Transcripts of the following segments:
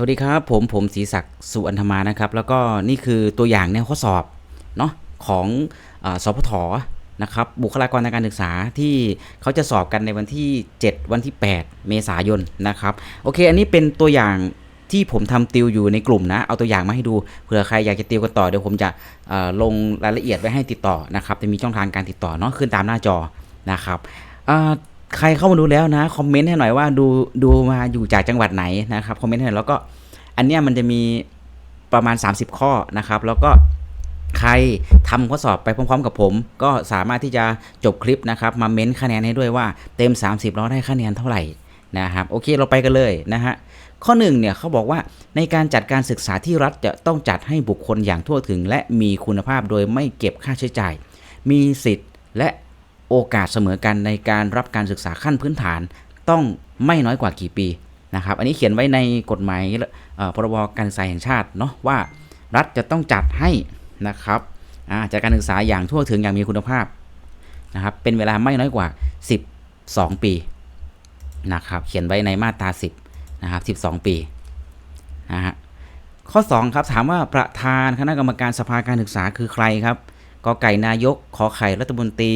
สวัสดีครับ ผมผมศรีศักดิ์สุวรรณธรรมานะครับ แล้วก็นี่คือตัวอย่างแนวข้อสอบเนาะของอาสพทนะครับ บุคลากรทางการศึกษาที่เขาจะสอบกันในวันที่ 7 วันที่ 8 เมษายนนะครับ โอเค อันนี้เป็นตัวอย่างที่ผมทำติวอยู่ในกลุ่มนะ เอาตัวอย่างมาให้ดูเผื่อใครอยากจะติวกันต่อเดี๋ยวผมจะลงรายละเอียดไว้ให้ติดต่อนะครับจะมีช่องทางการติดต่อเนาะขึ้นตามหน้าจอนะครับ ใครเข้ามาดูแล้วนะคอมเมนต์ให้หน่อยว่าดูดูมาอยู่จากจังหวัดไหนนะครับคอมเมนต์ให้หน่อยแล้วก็อันเนี้ยมันจะมีประมาณ 30 ข้อนะครับ แล้วก็ใครทำข้อสอบไปพร้อมๆ กับผม ก็สามารถที่จะจบคลิปนะครับ มาเม้นคะแนนให้ด้วยว่าเต็ม 30เราได้คะแนนเท่าไหร่นะครับโอเคเราไปกันเลยนะฮะข้อหนึ่งเนี่ยเขาบอกว่าในการจัดการศึกษาที่รัฐจะต้องจัดให้บุคคลอย่างทั่วถึง และมีคุณภาพโดยไม่เก็บค่าใช้จ่าย มีสิทธิ์และ โอกาสเสมอกันในการรับการศึกษาขั้นพื้นฐานต้องไม่น้อยกว่ากี่ปีนะครับ อันนี้เขียนไว้ในกฎหมายพรบการศึกษาแห่งชาติเนาะว่ารัฐจะต้องจัดให้นะครับอ่าจัดการศึกษาอย่างทั่วถึงอย่างมีคุณภาพนะครับเป็นเวลาไม่น้อยกว่า 12 ปีนะครับเขียนไว้ในมาตรา 10นะครับ12 ปีนะฮะข้อ2ครับถามว่าประธานคณะกรรมการสภาการศึกษาคือใครครับกอไก่นายกขอไข่รัฐมนตรี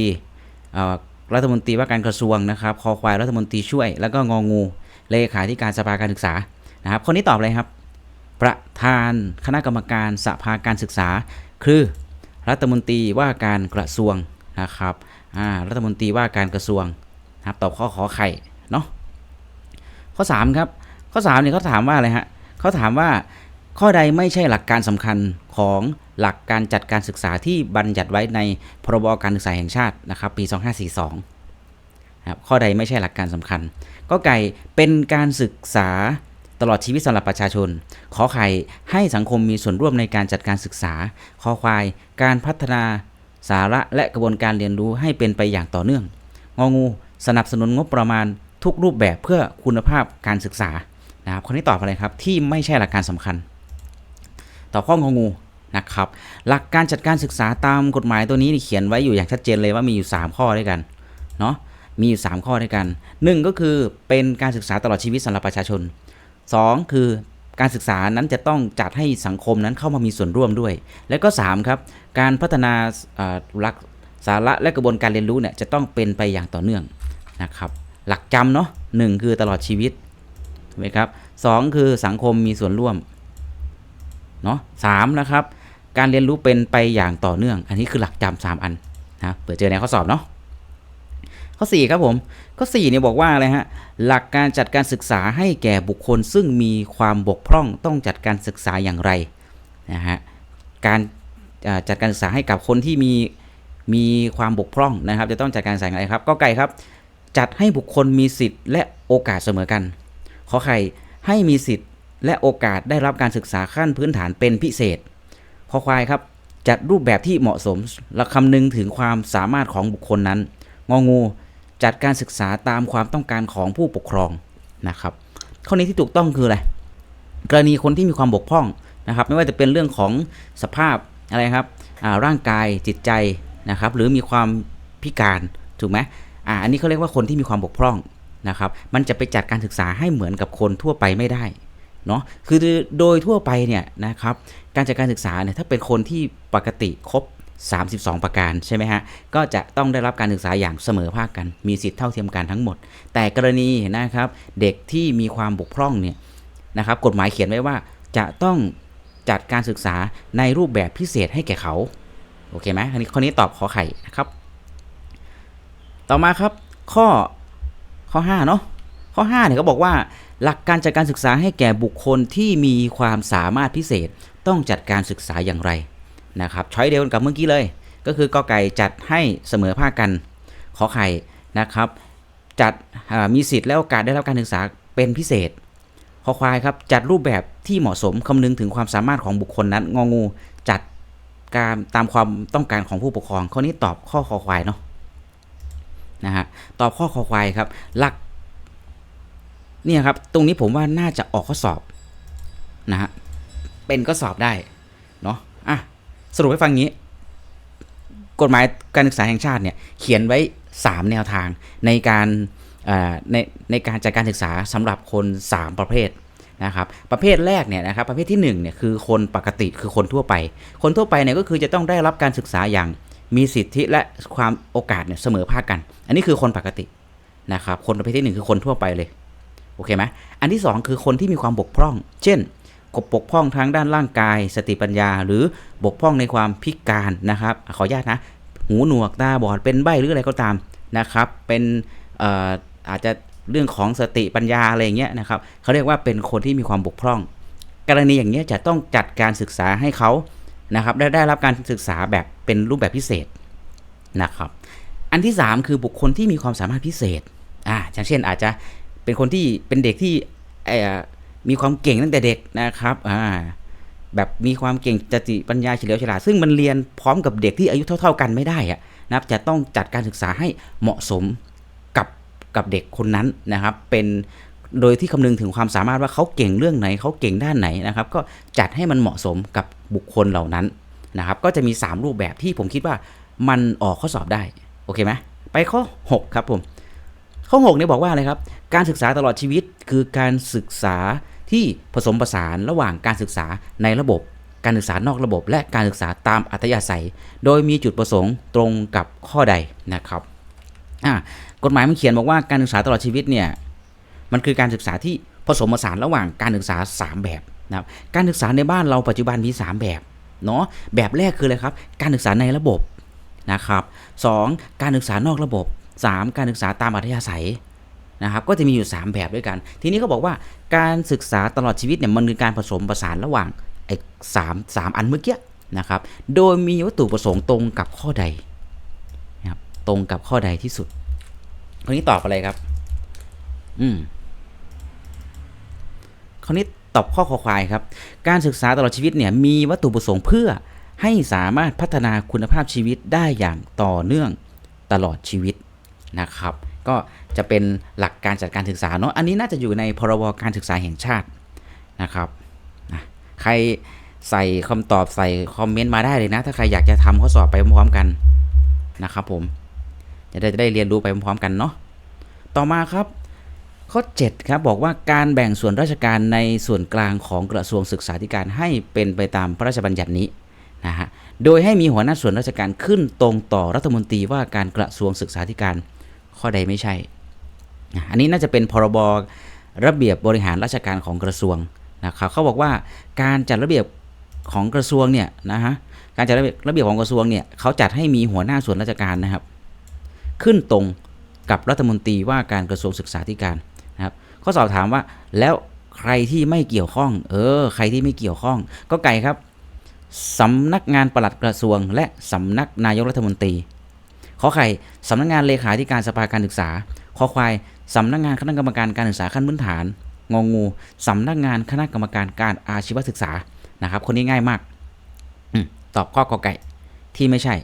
รัฐมนตรีว่าการกระทรวงนะครับคอควายรัฐมนตรีช่วย แล้วก็งองูเลขาธิการสภาการศึกษานะครับ คนนี้ตอบเลยครับ ประธานคณะกรรมการสภาการศึกษา คือรัฐมนตรีว่าการกระทรวงนะครับรัฐมนตรีว่าการกระทรวงนะครับตอบข้อขอไข่เนาะข้อ3ครับข้อ3เนี่ยเขาถามว่าอะไรฮะเขาถามว่าข้อใดไม่ใช่หลักการสำคัญของหลักการจัดการศึกษาที่บัญญัติไว้ในพรบการศึกษาแห่งชาตินะครับปี 2542นะครับข้อใดไม่ใช่หลักการสำคัญ ก็ไก่เป็นการศึกษาตลอดชีวิตสำหรับประชาชน ขอไข่ให้สังคมมีส่วนร่วมในการจัดการศึกษา ขอควายการพัฒนาสาระและกระบวนการเรียนรู้ให้เป็นไปอย่างต่อเนื่อง งองู สนับสนุนงบประมาณทุกรูปแบบเพื่อคุณภาพการศึกษานะครับคนนี้ตอบอะไรครับที่ไม่ใช่หลักการสำคัญตอบข้ององู นะครับหลักการจัดการศึกษาตามกฎหมายตัวนี้เขียนไว้อยู่อย่างชัดเจนเลยว่ามีอยู่ 3 ข้อด้วยกันเนาะมีอยู่ 3 ข้อด้วยกัน 1 ก็คือเป็นการศึกษาตลอดชีวิตสำหรับประชาชน 2 คือการศึกษานั้นจะต้องจัดให้สังคมนั้นเข้ามามีส่วนร่วมด้วย และก็ 3 ครับ การพัฒนาหลักสาระและกระบวนการเรียนรู้เนี่ยจะต้องเป็นไปอย่างต่อเนื่องนะครับหลักจำเนาะหนึ่งคือตลอดชีวิตถูกไหมครับสองคือสังคมมีส่วนร่วมเนาะสามนะครับ การเรียนรู้เป็นไปอย่างต่อเนื่อง อันนี้คือหลักจำสามอันนะเปิดเจอในข้อสอบเนาะข้อ4ครับผมข้อ4เนี่ยบอกว่าอะไรฮะหลักการจัดการศึกษาให้แก่บุคคล ซึ่งมีความบกพร่องต้องจัดการศึกษาอย่างไรนะฮะการจัดการศึกษาให้กับคนที่มีมีความบกพร่องนะครับ จะต้องจัดการศึกษาอย่างไรครับก็ไก่ครับ จัดให้บุคคลมีสิทธิ์และโอกาสเสมอกันขอไข่ให้มีสิทธิ์และโอกาสได้รับการศึกษาขั้นพื้นฐานเป็นพิเศษ ขอควายครับ จัดรูปแบบที่เหมาะสมและคำนึงถึงความสามารถของบุคคลนั้น งองู จัดการศึกษาตามความต้องการของผู้ปกครองนะครับ ข้อนี้ที่ถูกต้องคืออะไรกรณีคนที่มีความบกพร่องนะครับ ไม่ว่าจะเป็นเรื่องของสภาพอะไรครับร่างกายจิตใจนะครับ หรือมีความพิการถูกไหมอ่าอันนี้เขาเรียกว่าคนที่มีความบกพร่องนะครับ มันจะไปจัดการศึกษาให้เหมือนกับคนทั่วไปไม่ได้ เนาะคือโดยทั่วไปเนี่ยนะครับการจัดการศึกษาเนี่ยถ้าเป็นคนที่ปกติครบ 32 ประการใช่ไหมฮะก็จะต้องได้รับการศึกษาอย่างเสมอภาคกัน มีสิทธิเท่าเทียมกันทั้งหมด แต่กรณีนะครับเด็กที่มีความบกพร่องเนี่ยนะครับกฎหมายเขียนไว้ว่าจะต้องจัดการศึกษาในรูปแบบพิเศษให้แก่เขาโอเคไหมอันนี้ข้อนี้ตอบขอไข่นะครับ ต่อมาครับข้อข้อ5เนาะข้อ5เนี่ยเขาบอกว่า หลักการจัดการศึกษาให้แก่บุคคลที่มีความสามารถพิเศษต้องจัดการศึกษาอย่างไรนะครับช้อยเดียวกันกับเมื่อกี้เลย ก็คือกอไก่จัดให้เสมอภาคกัน ขอไข่นะครับ จัดมีสิทธิ์และโอกาสได้รับการศึกษาเป็นพิเศษขอควายครับจัดรูปแบบที่เหมาะสมคำนึงถึงความสามารถของบุคคลนั้นงองู จัดการตามความต้องการของผู้ปกครองข้อนี้ตอบข้อคอควายเนาะนะฮะตอบข้อคอควายครับ หลัก เนี่ยครับ ตรงนี้ผมว่าน่าจะออกข้อสอบนะฮะเป็นก็สอบได้เนาะอะสรุปให้ฟังงี้ กฎหมายการศึกษาแห่งชาติเนี่ยเขียนไว้ 3 แนวทางในการในในการจัดการศึกษาสำหรับคน 3 ประเภทนะครับประเภทแรกเนี่ยนะครับประเภทที่หนึ่งเนี่ยคือคนปกติคือคนทั่วไป คนทั่วไปเนี่ยก็คือจะต้องได้รับการศึกษาอย่างมีสิทธิและความโอกาสเนี่ยเสมอภาคกัน อันนี้คือคนปกตินะครับคนประเภทที่หนึ่งคือคนทั่วไปเลย โอเคไหมอันที่สองคือคนที่มีความบกพร่อง เช่นกบกพร่องทางด้านร่างกาย สติปัญญา หรือบกพร่องในความพิการนะครับขออนุญาตนะ หูหนวกตาบอดเป็นใบหรืออะไรก็ตามนะครับ เป็นเอ่อาจจะเรื่องของสติปัญญาอะไรเงี้ยนะครับเขาเรียกว่าเป็นคนที่มีความบกพร่อง กรณีอย่างเงี้ยจะต้องจัดการศึกษาให้เขานะครับได้ได้รับการศึกษาแบบเป็นรูปแบบพิเศษนะครับ อันที่ 3 คือบุคคลที่มีความสามารถพิเศษอ่าอย่างเช่นอาจจะ เป็นคนที่เป็นเด็กที่มีความเก่งตั้งแต่เด็กนะครับอ่าแบบมีความเก่งสติปัญญาเฉลียวฉลาดซึ่งมันเรียนพร้อมกับเด็กที่อายุเท่า ๆ กันไม่ได้อะนะครับจะต้องจัดการศึกษาให้เหมาะสมกับกับเด็กคนนั้นนะครับเป็นโดยที่คำนึงถึงความสามารถว่าเขาเก่งเรื่องไหนเขาเก่งด้านไหนนะครับ ก็จัดให้มันเหมาะสมกับบุคคลเหล่านั้นนะครับ ก็จะมี 3 รูปแบบที่ผมคิดว่ามันออกข้อสอบได้ โอเคไหมไปข้อ 6 ครับผม ข้อ6เนี่ยบอกว่าอะไรครับ การศึกษาตลอดชีวิตคือการศึกษาที่ผสมผสานระหว่างการศึกษาในระบบ การศึกษานอกระบบ และการศึกษาตามอัธยาศัย โดยมีจุดประสงค์ตรงกับข้อใดนะครับกฎหมายมันเขียนบอกว่าการศึกษาตลอดชีวิตเนี่ยมันคือการศึกษาที่ผสมผสานระหว่างการศึกษา 3 แบบนะครับการศึกษาในบ้านเราปัจจุบันมี 3 แบบเนาะแบบแรกคืออะไรครับ การศึกษาในระบบนะครับสองการศึกษานอกระบบ 3 การศึกษาตามอัธยาศัย นะครับก็จะมีอยู่ 3 แบบด้วยกัน ทีนี้ก็บอกว่าการศึกษาตลอดชีวิตเนี่ยมันคือการผสมผสานระหว่างไอ้สามสามอันเมื่อกี้นะครับ โดยมีวัตถุประสงค์ตรงกับข้อใดนะครับตรงกับข้อใดที่สุดคนนี้ตอบอะไรครับ อืมคราวนี้ตอบข้อคอควายครับ การศึกษาตลอดชีวิตเนี่ยมีวัตถุประสงค์เพื่อให้สามารถพัฒนาคุณภาพชีวิตได้อย่างต่อเนื่องตลอดชีวิตนะครับ ก็จะเป็นหลักการจัดการศึกษาเนาะอันนี้น่าจะอยู่ในพรบการศึกษาแห่งชาตินะครับใครใส่คำตอบใส่คอมเมนต์มาได้เลยนะ ถ้าใครอยากจะทำข้อสอบไปพร้อมๆกันนะครับผมจะได้จะได้เรียนรู้ไปพร้อมๆกันเนาะต่อมาครับข้อ7ครับบอกว่าการแบ่งส่วนราชการในส่วนกลางของกระทรวงศึกษาธิการให้เป็นไปตามพระราชบัญญัตินี้นะฮะโดยให้มีหัวหน้าส่วนราชการขึ้นตรงต่อรัฐมนตรีว่าการกระทรวงศึกษาธิการ ข้อใดไม่ใช่ อันนี้น่าจะเป็นพรบระเบียบบริหารราชการของกระทรวงนะครับเขาบอกว่าการจัดระเบียบของกระทรวงเนี่ยนะฮะการจัดระเบียบระเบียบของกระทรวงเนี่ยเขาจัดให้มีหัวหน้าส่วนราชการนะครับ ขึ้นตรงกับรัฐมนตรีว่าการกระทรวงศึกษาธิการนะครับข้อสอบถามว่าแล้วใครที่ไม่เกี่ยวข้อง เออ ใครที่ไม่เกี่ยวข้อง ก็ไก่ครับสำนักงานปลัดกระทรวง และสำนักนายกรัฐมนตรี ขอไข่สำนักงานเลขาธิการสภาการศึกษาขอควายสำนักงานคณะกรรมการการศึกษาขั้นพื้นฐาน งองูสำนักงานคณะกรรมการการอาชีวศึกษานะครับ คนนี้ง่ายมากตอบข้อกอไก่ที่ไม่ใช่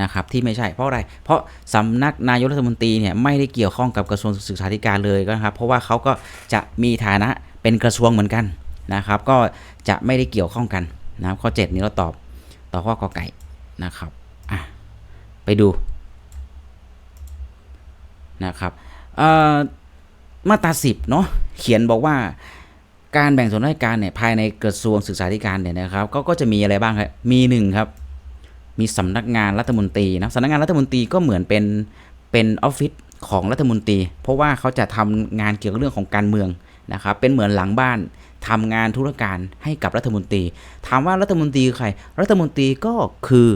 นะครับที่ไม่ใช่เพราะอะไร เพราะสำนักนายกรัฐมนตรีเนี่ยไม่ได้เกี่ยวข้องกับกระทรวงศึกษาธิการเลยนะครับ เพราะว่าเขาก็จะมีฐานะเป็นกระทรวงเหมือนกันนะครับ ก็จะไม่ได้เกี่ยวข้องกันนะครับข้อ 7 นี้เราตอบต่อข้อกอไก่นะครับ ไปดูนะครับมาตรา10เนาะเขียนบอกว่าการแบ่งส่วนราชการเนี่ยภายในกระทรวงศึกษาธิการเนี่ยนะครับก็ก็จะมีอะไรบ้างครับมีหนึ่งครับ มีสำนักงานรัฐมนตรีนะสำนักงานรัฐมนตรีก็เหมือนเป็นเป็นออฟฟิศของรัฐมนตรี เพราะว่าเขาจะทำงานเกี่ยวกับเรื่องของการเมืองนะครับเป็นเหมือนหลังบ้านทำงานธุรการให้กับรัฐมนตรี ถามว่ารัฐมนตรีใคร รัฐมนตรีก็คือ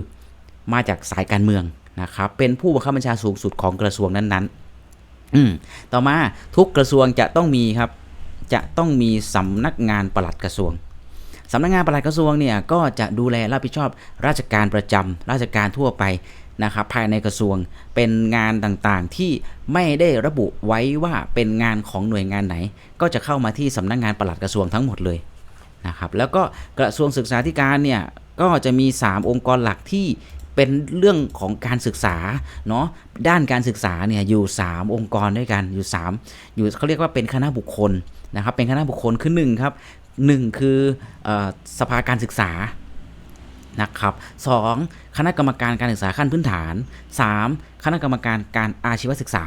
มาจากสายการเมืองนะครับเป็นผู้บังคับบัญชาสูงสุดของกระทรวงนั้นๆอืต่อมาทุกกระทรวงจะต้องมีครับจะต้องมีสำนักงานปลัดกระทรวงสำนักงานปลัดกระทรวงเนี่ยก็จะดูแลรับผิดชอบราชการประจำราชการทั่วไปนะครับภายในกระทรวงเป็นงานต่างๆที่ไม่ได้ระบุไว้ว่าเป็นงานของหน่วยงานไหน ก็จะเข้ามาที่สำนักงานปลัดกระทรวงทั้งหมดเลยนะครับแล้วก็กระทรวงศึกษาธิการเนี่ยก็จะมี 3 องค์กรหลักที่ เป็นเรื่องของการศึกษาเนาะด้านการศึกษาเนี่ยอยู่ 3 องค์กรด้วยกันอยู่ 3 อยู่เขาเรียกว่าเป็นคณะบุคคลนะครับเป็นคณะบุคคลคือ1ครับ 1 คือออสภาการศึกษานะครับสองคณะกรรมการการศึกษาขั้นพื้นฐาน 3. คณะกรรมการการอาชีวศึกษา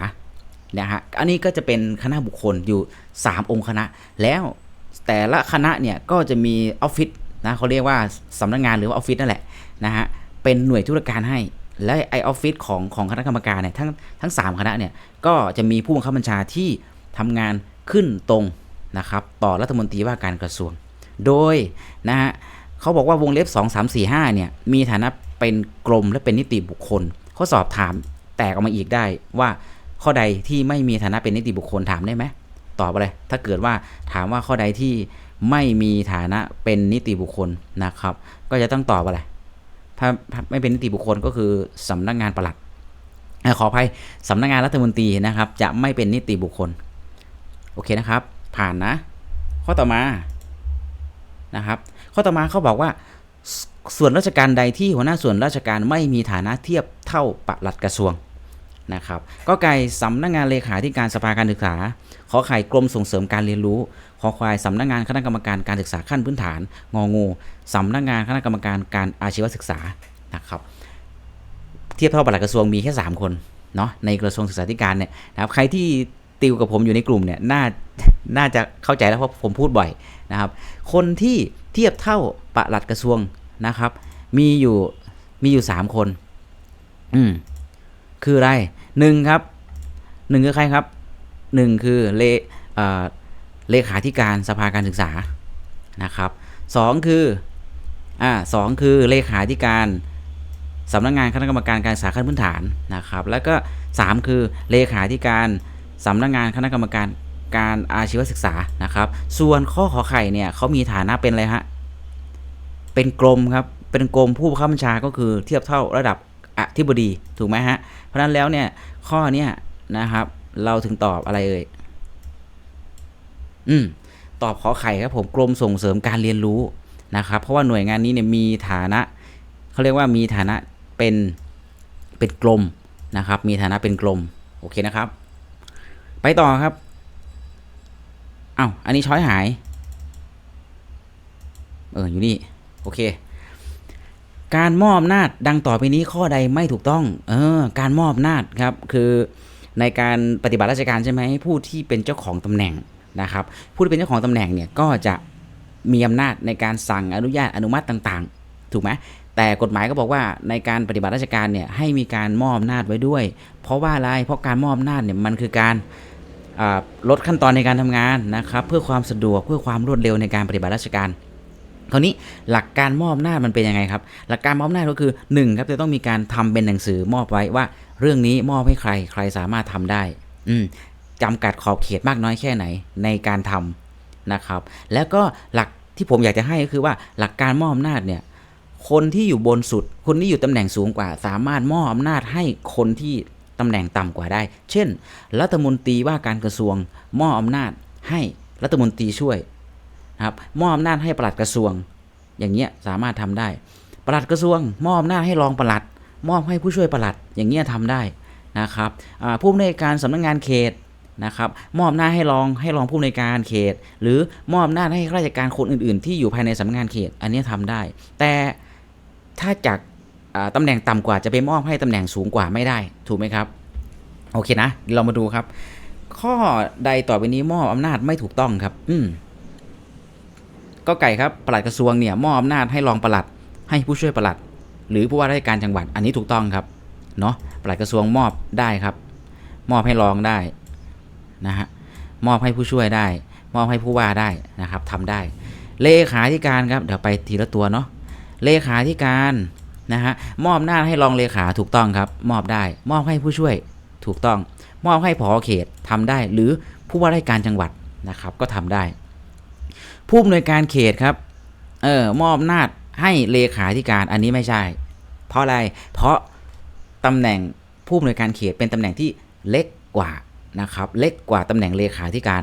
นะฮะอันนี้ก็จะเป็นคณะบุคคลอยู่ 3 องค์คณะ แล้วแต่ละคณะเนี่ยก็จะมีออฟฟิศนะเขาเรียกว่าสำนักงานหรือว่าออฟฟิศนั่นแหละนะฮะ เป็นหน่วยธุรการให้ และไอออฟฟิศของของคณะกรรมการเนี่ยทั้งทั้ง 3 คณะเนี่ยก็จะมีผู้บังคับบัญชาที่ทำงานขึ้นตรงนะครับต่อรัฐมนตรีว่าการกระทรวง โดยนะฮะเขาบอกว่าวงเล็บ 2 3 4 5เนี่ยมีฐานะเป็นกรมและเป็นนิติบุคคลข้อสอบถามแตกออกมาอีกได้ว่าข้อใดที่ไม่มีฐานะเป็นนิติบุคคลถามได้ไหมตอบอะไรถ้าเกิดว่าถามว่าข้อใดที่ไม่มีฐานะเป็นนิติบุคคลนะครับ ก็จะต้องตอบอะไร ถ้าไม่เป็นนิติบุคคลก็คือสำนักงานปลัดขออภัยสำนักงานรัฐมนตรีนะครับ จะไม่เป็นนิติบุคคล โอเคนะครับ ผ่านนะ ข้อต่อมานะครับ ข้อต่อมาเขาบอกว่าสส่วนราชการใดที่หัวหน้าส่วนราชการไม่มีฐานะเทียบเท่าปลัดกระทรวง นะครับก็ไก่สำนักงานเลขาธิการสภาการศึกษา ขอไข่กรมส่งเสริมการเรียนรู้ ขอควายสำนักงานคณะกรรมการการศึกษาขั้นพื้นฐาน งองูสำนักงานคณะกรรมการการอาชีวศึกษานะครับเทียบเท่าปลัดกระทรวงมีแค่ 3 คนเนาะในกระทรวงศึกษาธิการเนี่ยนะครับใครที่ติวกับผมอยู่ในกลุ่มเนี่ยน่าน่าจะเข้าใจแล้วเพราะผมพูดบ่อยนะครับ คนที่เทียบเท่าปลัดกระทรวงนะครับ มีอยู่มีอยู่ 3 คน อืมคืออะไร หนึ่งครับหนึ่งคือใครครับหนึ่งคือเลเเลขาธิการสภาการศึกษานะครับสองคืออ่าสองคือเลขาธิการสำนักงานคณะกรรมการการศึกษาขั้นพื้นฐานนะครับ แล้วก็สามคือเลขาธิการสำนักงานคณะกรรมการการอาชีวศึกษานะครับ ส่วนข้อขอไข่เนี่ยเขามีฐานะเป็นอะไรฮะเป็นกรมครับเป็นกรมผู้บังคับบัญชาก็คือเทียบเท่าระดับอธิบดีถูกไหมฮะ เพราะนั้นแล้วเนี่ยข้อเนี้ยนะครับ เราถึงตอบอะไรเอ่ยอืมตอบขอไข่ครับผมกรมส่งเสริมการเรียนรู้นะครับ เพราะว่าหน่วยงานนี้เนี่ยมีฐานะเขาเรียกว่ามีฐานะเป็นเป็นกรมนะครับ มีฐานะเป็นกรมโอเคนะครับ ไปต่อครับเอ้าอันนี้ช้อยหาย เอออยู่นี่ โอเค การมอบอำนาจดังต่อไปนี้ข้อใดไม่ถูกต้อง เออ การมอบอำนาจครับ คือในการปฏิบัติราชการใช่ไหมผู้ที่เป็นเจ้าของตำแหน่งนะครับ ผู้ที่เป็นเจ้าของตำแหน่งเนี่ยก็จะมีอำนาจในการสั่งอนุญาตอนุมัติต่างๆ ถูกไหมแต่กฎหมายก็บอกว่าในการปฏิบัติราชการเนี่ยให้มีการมอบอำนาจไว้ด้วย เพราะว่าอะไรเพราะการมอบอำนาจเนี่ยมันคือการลดขั้นตอนในการทำงานนะครับ เพื่อความสะดวกเพื่อความรวดเร็วในการปฏิบัติราชการ คราวนี้หลักการมอบอำนาจมันเป็นยังไงครับ หลักการมอบอำนาจก็คือ1ครับจะต้องมีการทำเป็นหนังสือมอบไว้ว่า เรื่องนี้มอบให้ใครใครสามารถทำได้ อืมจำกัดขอบเขตมากน้อยแค่ไหนในการทำนะครับ แล้วก็หลักที่ผมอยากจะให้ก็คือว่าหลักการมอบอำนาจเนี่ยคนที่อยู่บนสุด คนที่อยู่ตำแหน่งสูงกว่า สามารถมอบอำนาจให้คนที่ตำแหน่งต่ำกว่าได้ เช่น รัฐมนตรีว่าการกระทรวงมอบอำนาจให้รัฐมนตรีช่วย ครับมอบอำนาจให้ปลัดกระทรวง อย่างเงี้ยสามารถทำได้ปลัดกระทรวง มอบอำนาจให้รองปลัด มอบให้ผู้ช่วยปลัดอย่างเงี้ยทำได้นะครับผู้อำนวยการสำนักงานเขตนะครับมอบอำนาจให้รองให้รองผู้อำนวยการเขต หรือมอบอำนาจให้ข้าราชการคนอื่น ๆ ที่อยู่ภายในสำนักงานเขต อันนี้ยทำได้ แต่ถ้าจากอ่าตำแหน่งต่ำกว่าจะไปมอบให้ตำแหน่งสูงกว่าไม่ได้ถูกไหมครับ โอเคนะ เรามาดูครับ ข้อใดต่อไปนี้มอบอำนาจไม่ถูกต้องครับ อืม ก็ไก่ครับปลัดกระทรวงเนี่ยมอบอำนาจให้รองปลัด ให้ผู้ช่วยปลัด หรือผู้ว่าราชการจังหวัดอันนี้ถูกต้องครับเนาะปลัดกระทรวงมอบได้ครับ มอบให้รองได้นะฮะมอบให้ผู้ช่วยได้ มอบให้ผู้ว่าได้นะครับทำได้ เลขาธิการครับเดี๋ยวไปทีละตัวเนาะเลขาธิการนะฮะมอบอำนาให้รองเลขาถูกต้องครับ มอบได้ มอบให้ผู้ช่วยถูกต้อง มอบให้ผอเขตทำได้ หรือผู้ว่าราชการจังหวัดนะครับ ก็ทำได้ ผู้อำนวยการเขตครับ เออมอบอำนาจให้เลขาธิการอันนี้ไม่ใช่ เพราะอะไร เพราะตำแหน่งผู้อำนวยการเขตเป็นตำแหน่งที่เล็กกว่านะครับ เล็กกว่าตำแหน่งเลขาธิการ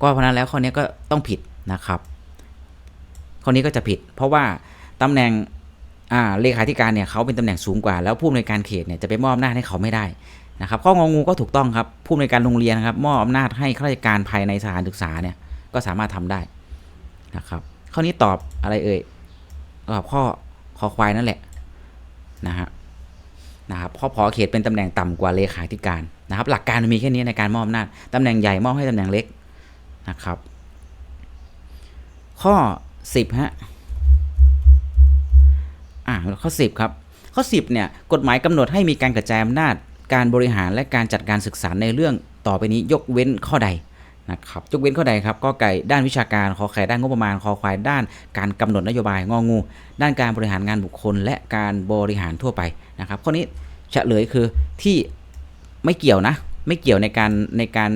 ก็เพราะนั้นแล้วข้อนี้ก็ต้องผิดนะครับ ข้อนี้ก็จะผิด เพราะว่าตำแหน่งอ่าเลขาธิการเนี่ยเขาเป็นตำแหน่งสูงกว่า แล้วผู้อำนวยการเขตเนี่ยจะไปมอบอำนาจให้เขาไม่ได้นะครับ ข้ององูก็ถูกต้องครับผู้อำนวยการโรงเรียนนะครับมอบอำนาจให้ข้าราชการภายในสถานศึกษาเนี่ยก็สามารถทำได้ นะครับ ข้อนี้ตอบอะไรเอ่ย ตอบข้อคอควายนั่นแหละนะฮะนะครับเพราะพอเขตเป็นตำแหน่งต่ำกว่าเลขาธิการนะครับ หลักการมีแค่นี้ในการมอบอำนาจตำแหน่งใหญ่มอบให้ตำแหน่งเล็กนะครับ ข้อ 10ฮะอ่าข้อ 10ครับข้อ 10เนี่ยกฎหมายกำหนดให้มีการกระจายอำนาจ การบริหารและการจัดการศึกษาในเรื่องต่อไปนี้ยกเว้นข้อใด นะครับยกเว้นข้อใดครับก็ไก่ด้านวิชาการขอไข่ด้านงบประมาณคอควายด้านการกำหนดนโยบายงองู ด้านการบริหารงานบุคคล และการบริหารทั่วไปนะครับข้อนี้เฉลยคือที่ไม่เกี่ยวนะ ไม่เกี่ยวในการในการ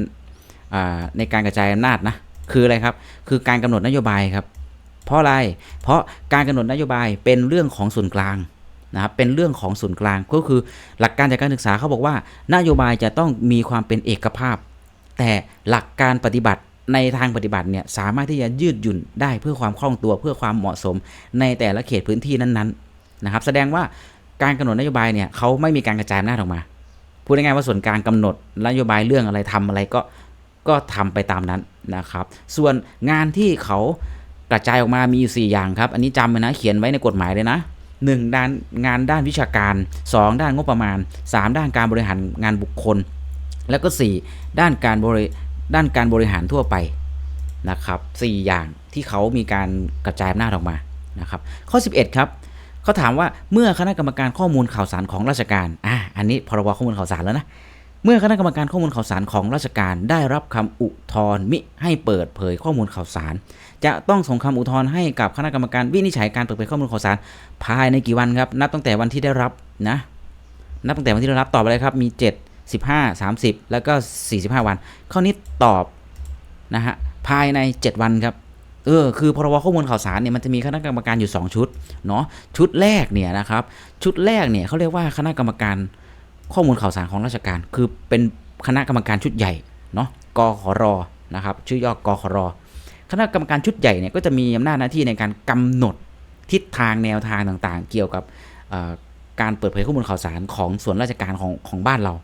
ในการกระจายอำนาจนะคืออะไรครับ คือการกำหนดนโยบายครับ เพราะอะไร เพราะการกำหนดนโยบายเป็นเรื่องของส่วนกลางนะครับเป็นเรื่องของส่วนกลางก็คือหลักการจากการศึกษาเขาบอกว่า นโยบายจะต้องมีความเป็นเอกภาพ แต่หลักการปฏิบัติในทางปฏิบัติเนี่ยสามารถที่จะยืดหยุ่นได้เพื่อความคล่องตัวเพื่อความเหมาะสมในแต่ละเขตพื้นที่นั้นๆนะครับ แสดงว่าการกำหนดนโยบายเนี่ยเขาไม่มีการกระจายอำนาจออกมา พูดง่ายๆว่าส่วนกลางกำหนดนโยบายเรื่องอะไรทำอะไรก็ก็ทำไปตามนั้นนะครับ ส่วนงานที่เขากระจายออกมามีอยู่ 4 อย่างครับ อันนี้จำไว้นะ เขียนไว้ในกฎหมายเลยนะ 1. ด้านงานด้านวิชาการ 2. ด้านงบประมาณ 3. ด้านการบริหารงานบุคคล แล้วก็ 4 ด้านการบริด้านการบริหารทั่วไปนะครับ4อย่างที่เขามีการกระจายอำนาจออกมานะครับข้อ 11 ครับเขาถามว่าเมื่อคณะกรรมการข้อมูลข่าวสารของราชการอะอันนี้พรบข้อมูลข่าวสารแล้วนะเมื่อคณะกรรมการข้อมูลข่าวสารของราชการได้รับคำอุทธรณ์มิให้เปิดเผยข้อมูลข่าวสาร จะต้องส่งคำอุทธรณ์ให้กับคณะกรรมการวินิจฉัยการเปิดเผยข้อมูลข่าวสาร ภายในกี่วันครับ นับตั้งแต่วันที่ได้รับนะ นับตั้งแต่วันที่ได้รับตอบไปเลยครับ มี 7 15 30 แล้วก็ 45 วัน ข้อนี้ตอบนะฮะภายใน 7 วันครับเออคือพรบข้อมูลข่าวสารเนี่ยมันจะมีคณะกรรมการอยู่ 2 ชุดเนาะชุดแรกเนี่ยนะครับชุดแรกเนี่ยเขาเรียกว่าคณะกรรมการข้อมูลข่าวสารของราชการ คือเป็นคณะกรรมการชุดใหญ่เนาะกขรนะครับชื่อย่อกขรคณะกรรมการชุดใหญ่เนี่ยก็จะมีอำนาจหน้าที่ในการกำหนดทิศทางแนวทางต่างๆ เกี่ยวกับการเปิดเผยข้อมูลข่าวสารของส่วนราชการของของบ้านเรา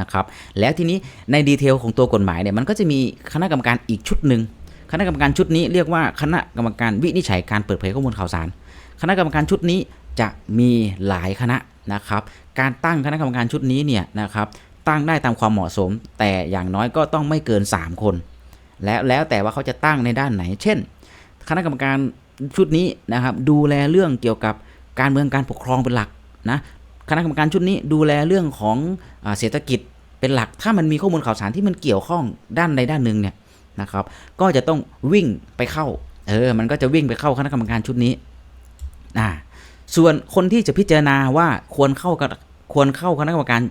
นะครับแล้วทีนี้ในดีเทลของตัวกฎหมายเนี่ยมันก็จะมีคณะกรรมการอีกชุดหนึ่งคณะกรรมการชุดนี้เรียกว่าคณะกรรมการวินิจฉัยการเปิดเผยข้อมูลข่าวสาร คณะกรรมการชุดนี้จะมีหลายคณะนะครับ การตั้งคณะกรรมการชุดนี้เนี่ยนะครับตั้งได้ตามความเหมาะสม แต่อย่างน้อยก็ต้องไม่เกิน 3 คน แล้วแล้วแต่ว่าเขาจะตั้งในด้านไหน เช่น คณะกรรมการชุดนี้นะครับดูแลเรื่องเกี่ยวกับการเมืองการปกครองเป็นหลักนะ คณะกรรมการชุดนี้ดูแลเรื่องของอเศรษฐกิจเป็นหลัก ถ้ามันมีข้อมูลข่าวสารที่มันเกี่ยวข้องด้านใดด้านหนึ่งเนี่ยนะครับ ก็จะต้องวิ่งไปเข้า เออ มันก็จะวิ่งไปเข้าคณะกรรมการชุดนี้อ่าส่วนคนที่จะพิจารณาว่าควรเข้าควรเข้าคณะกรรมการ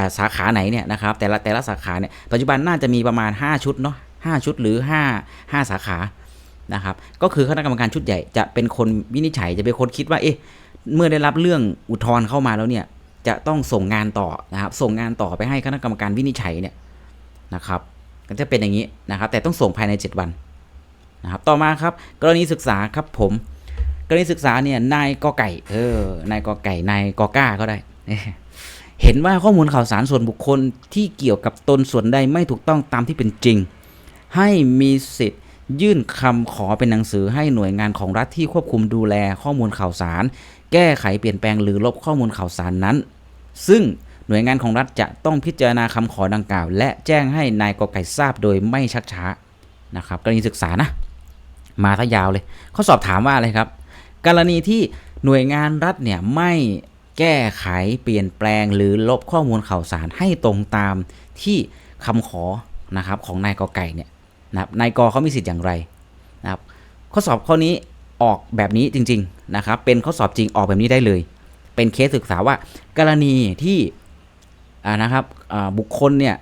าสาขาไหนเนี่ยนะครับแต่ละแต่ละสาขาเนี่ยปัจจุบันน่าจะมีประมาณ 5 ชุดเนาะ5ชุดหรือ 5 5 สาขานะครับก็คือคณะกรรมการชุดใหญ่จะเป็นคนวินิจฉัยจะเป็นคนคิดว่าเอ๊ะ เมื่อได้รับเรื่องอุทธรณ์เข้ามาแล้วเนี่ยจะต้องส่งงานต่อนะครับ ส่งงานต่อไปให้คณะกรรมการวินิจฉัยเนี่ยนะครับ ก็จะเป็นอย่างนี้นะครับ แต่ต้องส่งภายใน 7 วันนะครับ ต่อมาครับ กรณีศึกษาครับผม กรณีศึกษาเนี่ยนายกอไก่เออนายกอไก่นายกอก้าก็ได้ เห็นว่าข้อมูลข่าวสารส่วนบุคคลที่เกี่ยวกับตนส่วนใดไม่ถูกต้องตามที่เป็นจริง ให้มีสิทธิ์ยื่นคำขอเป็นหนังสือให้หน่วยงานของรัฐที่ควบคุมดูแลข้อมูลข่าวสาร แก้ไขเปลี่ยนแปลงหรือลบข้อมูลข่าวสารนั้น ซึ่งหน่วยงานของรัฐจะต้องพิจารณาคำขอดังกล่าว และแจ้งให้นายกอไก่ทราบโดยไม่ชักช้านะครับกรณีศึกษานะ มาถ้ายาวเลยข้อสอบถามว่าอะไรครับ กรณีที่หน่วยงานรัฐเนี่ยไม่แก้ไขเปลี่ยนแปลงหรือลบข้อมูลข่าวสารให้ตรงตามที่คำขอนะครับของนายกอไก่เนี่ยนะครับนายกเขามีสิทธิ์อย่างไรนะครับข้อสอบข้อนี้ ออกแบบนี้จริงๆนะครับเป็นข้อสอบจริงออกแบบนี้ได้เลย เป็นเคสศึกษาว่ากรณีที่นะครับบุคคลเนี่ย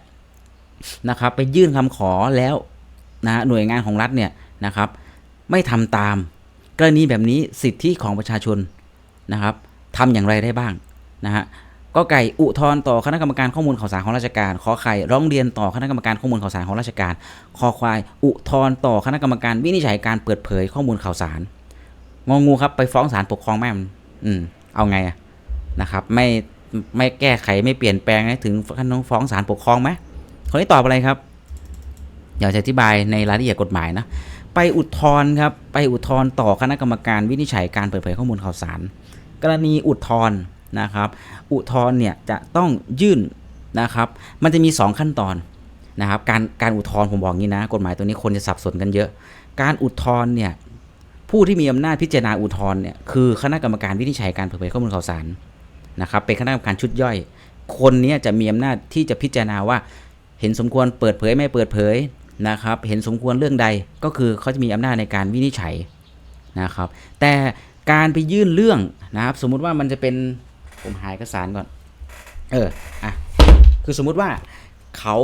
นะครับไปยื่นคำขอแล้วนะหน่วยงานของรัฐเนี่ยนะครับ ไม่ทำตาม กรณีแบบนี้สิทธิของประชาชนนะครับทำอย่างไรได้บ้างนะฮะก็ไก่อุทธรณ์ต่อคณะกรรมการข้อมูลข่าวสารของราชการขอไข่ร้องเรียนต่อคณะกรรมการข้อมูลข่าวสารของราชการคอควาย อุทธรณ์ต่อคณะกรรมการวินิจฉัยการเปิดเผยข้อมูลข่าวสาร งงูครับไปฟ้องศาลปกครองแม่มอืม เอาไงอะนะครับ ไม่ไม่แก้ไขไม่เปลี่ยนแปลงให้ถึงขั้นต้องฟ้องศาลปกครองไหมคนนี้ตอบอะไรครับอยากจะอธิบายในรายละเอียดกฎหมายนะไปอุทธรณ์ครับไปอุทธรณ์ต่อคณะกรรมการวินิจฉัยการเปิดเผยข้อมูลข่าวสาร กรณีอุทธรณ์นะครับ อุทธรณ์เนี่ยจะต้องยื่นนะครับ มันจะมี 2 ขั้นตอนนะครับ การการอุทธรณ์ผมบอกงี้นะ กฎหมายตัวนี้คนจะสับสนกันเยอะ การอุทธรณ์เนี่ย ผู้ที่มีอำนาจพิจารณาอุทธรณ์เนี่ยคือคณะกรรมการวินิจฉัยการเปิดเผยข้อมูลข่าวสารนะครับเป็นคณะกรรมการชุดย่อย คนนี้จะมีอำนาจที่จะพิจารณาว่าเห็นสมควรเปิดเผยไม่เปิดเผยนะครับเห็นสมควรเรื่องใดก็คือเขาจะมีอำนาจในการวินิจฉัยนะครับแต่การไปยื่นเรื่องนะครับสมมุติว่ามันจะเป็นผมหายเอกสารก่อนเอออะคือสมมุติว่าเขา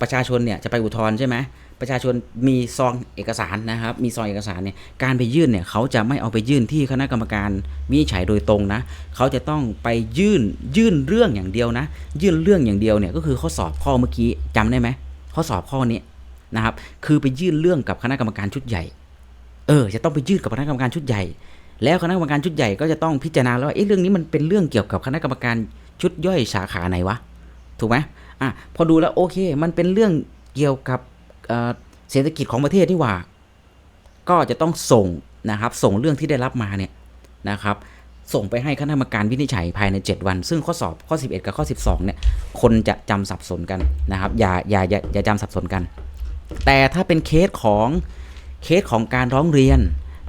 ประชาชนเนี่ยจะไปอุทธรณ์ใช่ไหม ประชาชนมีซองเอกสารนะครับ มีซองเอกสารเนี่ยการไปยื่นเนี่ยเขาจะไม่เอาไปยื่นที่คณะกรรมการวินิจฉัยโดยตรงนะเขาจะต้องไปยื่นยื่นเรื่องอย่างเดียวนะ ยื่นเรื่องอย่างเดียวเนี่ยก็คือข้อสอบข้อเมื่อกี้จำได้ไหมข้อสอบข้อนี้นะครับ คือไปยื่นเรื่องกับคณะกรรมการชุดใหญ่ เออ จะต้องไปยื่นกับคณะกรรมการชุดใหญ่ แล้วคณะกรรมการชุดใหญ่ก็จะต้องพิจารณาแล้วว่าเอ๊ะเรื่องนี้มันเป็นเรื่องเกี่ยวกับคณะกรรมการชุดย่อยสาขาไหนวะ ถูกไหมอะ พอดูแล้วโอเค มันเป็นเรื่องเกี่ยวกับ เศรษฐกิจของประเทศที่ว่า ก็จะต้องส่งนะครับ ส่งเรื่องที่ได้รับมาเนี่ยนะครับส่งไปให้คณะกรรมการวินิจฉัยภายใน 7 วัน ซึ่งข้อสอบข้อ 11 กับข้อ 12 เนี่ย คนจะจำสับสนกันนะครับ อย่าอย่าอย่าอย่าจำสับสนกัน แต่ถ้าเป็นเคสของเคสของการร้องเรียน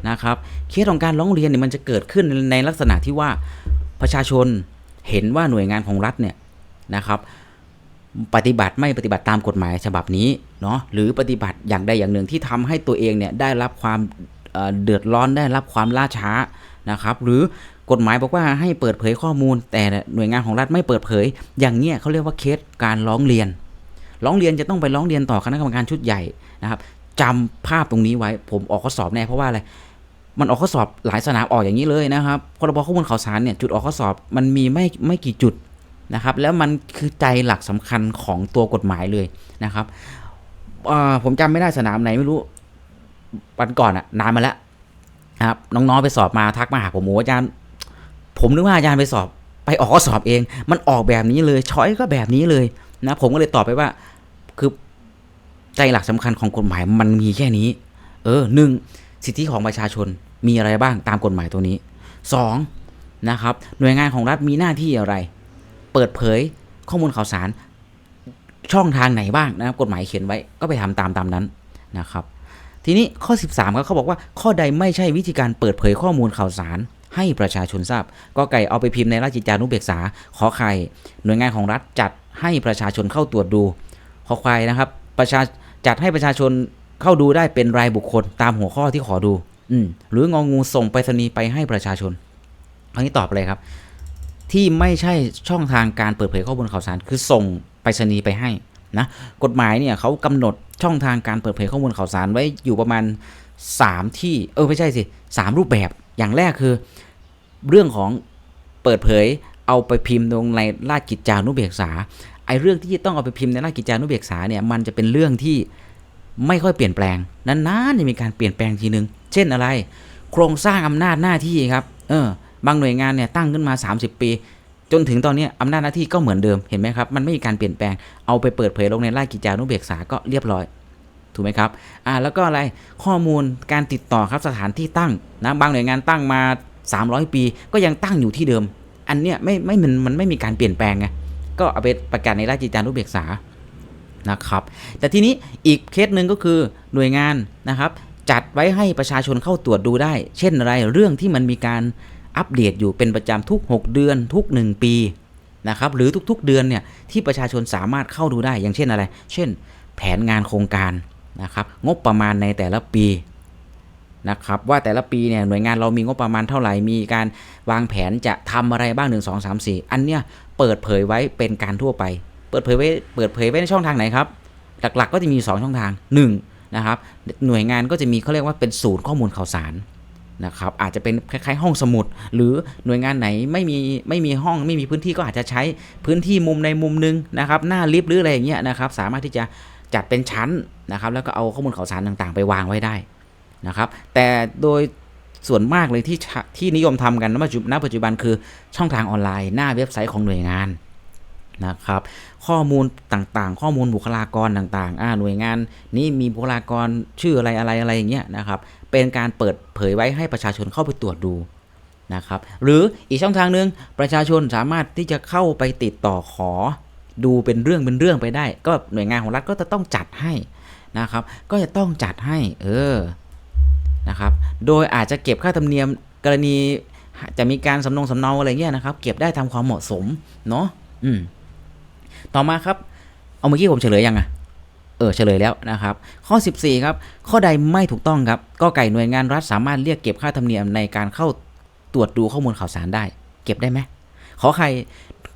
นะครับ เคสของการร้องเรียนเนี่ยมันจะเกิดขึ้นในลักษณะที่ว่าประชาชนเห็นว่าหน่วยงานของรัฐเนี่ยนะครับ ปฏิบัติไม่ปฏิบัติตามกฎหมายฉบับนี้เนาะหรือปฏิบัติอย่างใดอย่างหนึ่งที่ทำให้ตัวเองเนี่ยได้รับความเอ่อเดือดร้อนได้รับความล่าช้านะครับ หรือกฎหมายบอกว่าให้เปิดเผยข้อมูล แต่หน่วยงานของรัฐไม่เปิดเผย อย่างเงี้ยเขาเรียกว่าเคสการร้องเรียน ร้องเรียนจะต้องไปร้องเรียนต่อคณะกรรมการชุดใหญ่นะครับจำภาพตรงนี้ไว้ผมออกข้อสอบแน่เพราะว่าอะไรมันออกข้อสอบหลายสนามออกอย่างนี้เลยนะครับพรบข้อมูลข่าวสารเนี่ยจุดออกข้อสอบมันมีไม่ไม่กี่จุด นะครับ แล้วมันคือใจหลักสำคัญของตัวกฎหมายเลยนะครับผมจำไม่ได้สนามไหนไม่รู้วันก่อนอะนานมาแล้วนะครับน้องๆไปสอบมาทักมาหาผมโอ้อาจารย์ ผมนึกว่าอาจารย์ไปสอบ ไปออกสอบเอง มันออกแบบนี้เลยช้อยก็แบบนี้เลยนะผมก็เลยตอบไปว่า คือใจหลักสำคัญของกฎหมายมันมีแค่นี้ เออหนึ่งสิทธิของประชาชนมีอะไรบ้างตามกฎหมายตัวนี้สองนะครับหน่วยงานของรัฐมีหน้าที่อะไร เปิดเผยข้อมูลข่าวสารช่องทางไหนบ้างนะครับกฎหมายเขียนไว้ก็ไปทำตามตามนั้นนะครับ ทีนี้ข้อ 13ครับเขาบอกว่าข้อใดไม่ใช่วิธีการเปิดเผยข้อมูลข่าวสาร ให้ประชาชนทราบ ก็ไก่เอาไปพิมพ์ในราชกิจานุเบกษา ขอไข่หน่วยงานของรัฐจัดให้ประชาชนเข้าตรวจดู ขอควายนะครับ ประชาจัดให้ประชาชนเข้าดูได้เป็นรายบุคคลตามหัวข้อที่ขอดู อืหรืององูส่งไปรษณีย์ไปให้ประชาชนคราวนี้ตอบเลยครับ ที่ไม่ใช่ช่องทางการเปิดเผยข้อมูลข่าวสาร คือส่งไปรษณีย์ไปให้นะกฎหมายเนี่ยเขากำหนดช่องทางการเปิดเผยข้อมูลข่าวสารไว้อยู่ประมาณ 3 ที่เออไม่ใช่สิสามรูปแบบอย่างแรกคือ เรื่องของเปิดเผยเอาไปพิมพ์ลงในราชกิจจานุเบกษาไอ้เรื่องที่ต้องเอาไปพิมพ์ในราชกิจจานุเบกษาเนี่ยมันจะเป็นเรื่องที่ไม่ค่อยเปลี่ยนแปลงนานๆจะมีการเปลี่ยนแปลงทีนึง เช่นอะไร โครงสร้างอำนาจหน้าที่ครับ เออ บางหน่วยงานเนี่ยตั้งขึ้นมา 30 ปี จนถึงตอนนี้อำนาจหน้าที่ก็เหมือนเดิมเห็นไหมครับ มันไม่มีการเปลี่ยนแปลงเอาไปเปิดเผยลงในราชกิจจานุเบกษาก็เรียบร้อยถูกไหมครับอ่าแล้วก็อะไรข้อมูลการติดต่อครับสถานที่ตั้งนะบางหน่วยงานตั้งมา 300 ปี ก็ยังตั้งอยู่ที่เดิม อันเนี้ยไม่ไม่มันมันไม่มีการเปลี่ยนแปลงไงก็เอาไปประกาศในราชกิจจานุเบกษานะครับ แต่ทีนี้อีกเคสหนึ่งก็คือหน่วยงานนะครับ จัดไว้ให้ประชาชนเข้าตรวจดูได้ เช่นอะไรเรื่องที่มันมีการ อัปเดตอยู่เป็นประจำทุก 6 เดือนทุก 1 ปีนะครับหรือทุกๆเดือนเนี่ยที่ประชาชนสามารถเข้าดูได้อย่างเช่นอะไร เช่น แผนงานโครงการนะครับงบประมาณในแต่ละปีนะครับว่าแต่ละปีเนี่ยหน่วยงานเรามีงบประมาณเท่าไหร่ มีการวางแผนจะทำอะไรบ้าง 1 2 3 4 อันเนี้ยเปิดเผยไว้เป็นการทั่วไป เปิดเผยไว้เปิดเผยไว้ในช่องทางไหนครับ หลักๆ ก็จะมี 2 ช่องทาง1นะครับหน่วยงานก็จะมีเขาเรียกว่าเป็นศูนย์ข้อมูลข่าวสาร นะครับอาจจะเป็นคล้ายๆห้องสมุด หรือหน่วยงานไหนไม่มีไม่มีห้องไม่มีพื้นที่ก็อาจจะใช้พื้นที่มุมในมุมหนึงนะครับหน้าลิฟต์หรืออะไรอย่างเงี้ยนะครับสามารถที่จะจัดเป็นชั้นนะครับแล้วก็เอาข้อมูลข่าวสารต่างๆ ไปวางไว้ได้นะครับแต่โดยส่วนมากเลยที่ที่นิยมทำกันณปัจจุณปัจจุบันคือช่องทางออนไลน์หน้าเว็บไซต์ของหน่วยงาน นะครับ ข้อมูลต่างๆ ข้อมูลบุคลากรต่างๆอ่าหน่วยงานนี้มีบุคลากรชื่ออะไรอะไรอะไรอย่างเงี้ยนะครับ เป็นการเปิดเผยไว้ให้ประชาชนเข้าไปตรวจดูนะครับ หรืออีกช่องทางหนึ่งประชาชนสามารถที่จะเข้าไปติดต่อขอ ดูเป็นเรื่องเป็นเรื่องไปได้ ก็หน่วยงานของรัฐก็จะต้องจัดให้นะครับ ก็จะต้องจัดให้เออนะครับ โดยอาจจะเก็บค่าธรรมเนียมกรณีจะมีการสำนงสำเนาอะไรเงี้ยนะครับ เก็บได้ตามความเหมาะสมเนาะอืม ต่อมาครับ เอาเมื่อกี้ผมเฉลยยังอะเออเฉลยแล้วนะครับ ข้อ 14 ครับ ข้อใดไม่ถูกต้องครับ ก็ไก่หน่วยงานรัฐสามารถเรียกเก็บค่าธรรมเนียมในการเข้าตรวจดูข้อมูลข่าวสารได้ เก็บได้ไหมขอใคร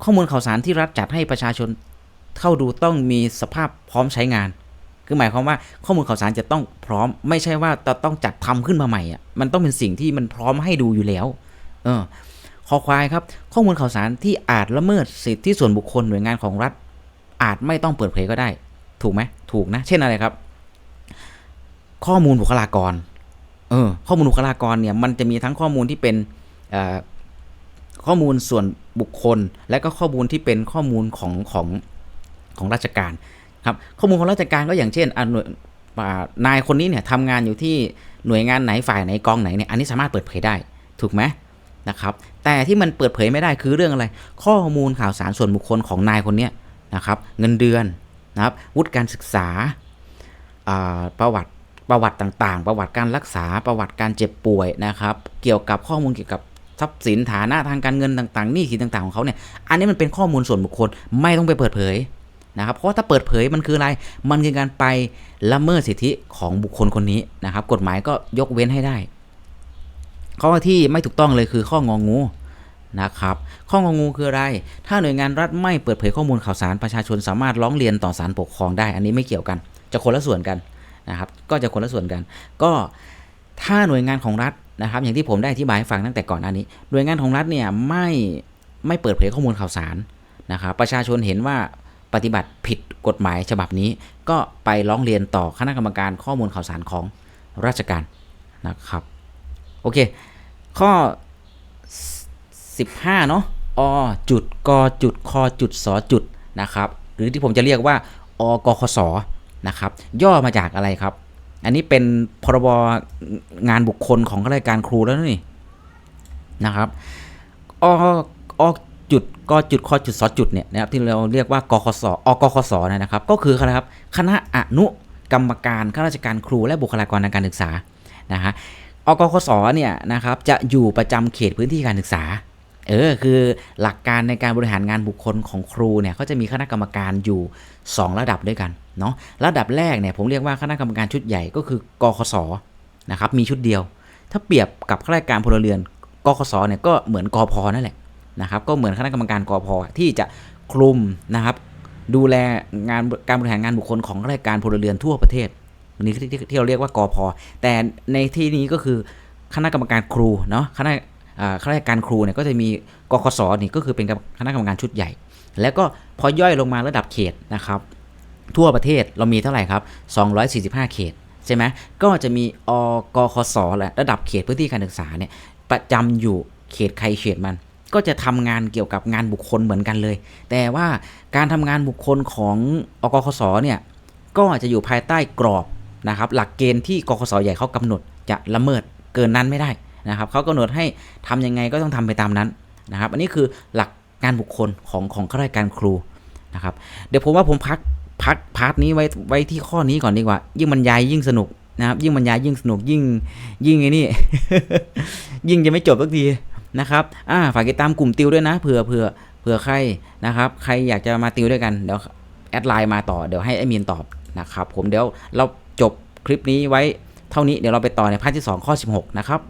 ข้อมูลข่าวสารที่รัฐจัดให้ประชาชนเข้าดูต้องมีสภาพพร้อมใช้งาน คือหมายความว่าข้อมูลข่าวสารจะต้องพร้อม ไม่ใช่ว่าจะต้องจัดทำขึ้นมาใหม่อะมันต้องเป็นสิ่งที่มันพร้อมให้ดูอยู่แล้ว เออ คอควายครับ ข้อมูลข่าวสารที่อาจละเมิดสิทธิส่วนบุคคลหน่วยงานของรัฐ อาจไม่ต้องเปิดเผยก็ได้ ถูกไหมถูกนะ เช่นอะไรครับ ข้อมูลบุคลากร เออ ข้อมูลบุคลากรเนี่ยมันจะมีทั้งข้อมูลที่เป็นข้อมูลส่วนบุคคล และก็ข้อมูลที่เป็นข้อมูลของของของราชการครับ ข้อมูลของราชการก็อย่างเช่นหน่วยนายคนนี้เนี่ยทำงานอยู่ที่หน่วยงานไหนฝ่ายไหนกองไหนเนี่ยอันนี้สามารถเปิดเผยได้ถูกไหมนะครับ แต่ที่มันเปิดเผยไม่ได้คือเรื่องอะไร ข้อมูลข่าวสารส่วนบุคคลของนายคนนี้นะครับ เงินเดือนนะครับวุฒิการศึกษาประวัติประวัติต่างๆ ประวัติการรักษาประวัติการเจ็บป่วยนะครับ เกี่ยวกับข้อมูลเกี่ยวกับทรัพย์สินฐานะทางการเงินต่างๆหนี้สินต่างๆของเขาเนี่ยอันนี้มันเป็นข้อมูลส่วนบุคคลไม่ต้องไปเปิดเผยนะครับ เพราะถ้าเปิดเผยมันคืออะไร มันคือการไปละเมิดสิทธิของบุคคลคนนี้นะครับ กฎหมายก็ยกเว้นให้ได้ ข้อที่ไม่ถูกต้องเลยคือข้ององูนะครับ ข้ององูคืออะไร ถ้าหน่วยงานรัฐไม่เปิดเผยข้อมูลข่าวสารประชาชนสามารถร้องเรียนต่อศาลปกครองได้ อันนี้ไม่เกี่ยวกัน จะคนละส่วนกันนะครับ ก็จะคนละส่วนกัน ก็ถ้าหน่วยงานของรัฐนะครับ อย่างที่ผมได้อธิบายให้ฟังตั้งแต่ก่อนหน้านี้ หน่วยงานของรัฐเนี่ยไม่ไม่เปิดเผยข้อมูลข่าวสารนะครับประชาชนเห็นว่าปฏิบัติผิดกฎหมายฉบับนี้ ก็ไปร้องเรียนต่อคณะกรรมการข้อมูลข่าวสารของราชการนะครับ โอเค ข้อ 15 เนาะอจุดกจุดคจุดสจุดนะครับ หรือที่ผมจะเรียกว่าอกคสนะครับ ย่อมาจากอะไรครับ อันนี้เป็นพรบงานบุคคลของข้าราชการครูแล้วนี่นะครับออจุดกจุดคจุดสจุดเนี่ยนะครับที่เราเรียกว่ากคสอกคสนยนะครับ ก็คืออะไรครับ คณะอนุกรรมการข้าราชการครูและบุคลากรทางการศึกษานะฮะ อกคสเนี่ยนะครับจะอยู่ประจำเขตพื้นที่การศึกษา เออคือหลักการในการบริหารงานบุคคลของครูเนี่ยเขาจะมีคณะกรรมการอยู่ 2 ระดับด้วยกันเนาะระดับแรกเนี่ยผมเรียกว่าคณะกรรมการชุดใหญ่ก็คือกคสนะครับมีชุดเดียว ถ้าเปรียบกับข้าราชการพลเรือนกคสเนี่ยก็เหมือนกพนั่นแหละนะครับก็เหมือนคณะกรรมการกอพที่จะคลุมนะครับดูแลงานการบริหารงานบุคคลของข้าราชการพลเรือนทั่วประเทศ นี้ที่ที่เราเรียกว่ากอพแต่ในที่นี้ก็คือคณะกรรมการครูเนาะคณะข้าราชการครูเนี่ยก็จะมีกคสนี่ก็คือเป็นคณะกรรมการชุดใหญ่ แล้วก็พอย่อยลงมาระดับเขตนะครับ ทั่วประเทศเรามีเท่าไหร่ครับ 245 เขตใช่ไหมก็จะมีอกคสแหละระดับเขตพื้นที่การศึกษาเนี่ยประจำอยู่เขตใครเขตมัน ก็จะทำงานเกี่ยวกับงานบุคคลเหมือนกันเลย แต่ว่าการทำงานบุคคลของอกคสเนี่ยก็จะอยู่ภายใต้กรอบ นะครับหลักเกณฑ์ที่กคสใหญ่เขากำหนดจะละเมิดเกินนั้นไม่ได้นะครับเขากำหนดให้ทำยังไงก็ต้องทำไปตามนั้นนะครับ อันนี้คือหลักงานบุคคลของของข้าราชการครูนะครับเดี๋ยวผมว่าผมพักพักพาร์ทนี้ไว้ไว้ที่ข้อนี้ก่อนดีกว่า ยิ่งบรรยายยิ่งสนุกนะครับ ยิ่งบรรยายยิ่งสนุกยิ่งยิ่งไอ้นี่ ยิ่งจะไม่จบสักทีนะครับอ่าฝากติดตามกลุ่มติวด้วยนะเผื่อเผื่อเผื่อใครนะครับ ใครอยากจะมาติวด้วยกันเดี๋ยวแอดไลน์มาต่อเดี๋ยวให้ไอมีนตอบนะครับ ผมเดี๋ยวเรา คลิปนี้ไว้เท่านี้เดี๋ยวเราไปต่อในภาคทที่ 2 ข้อ 16 นะครับ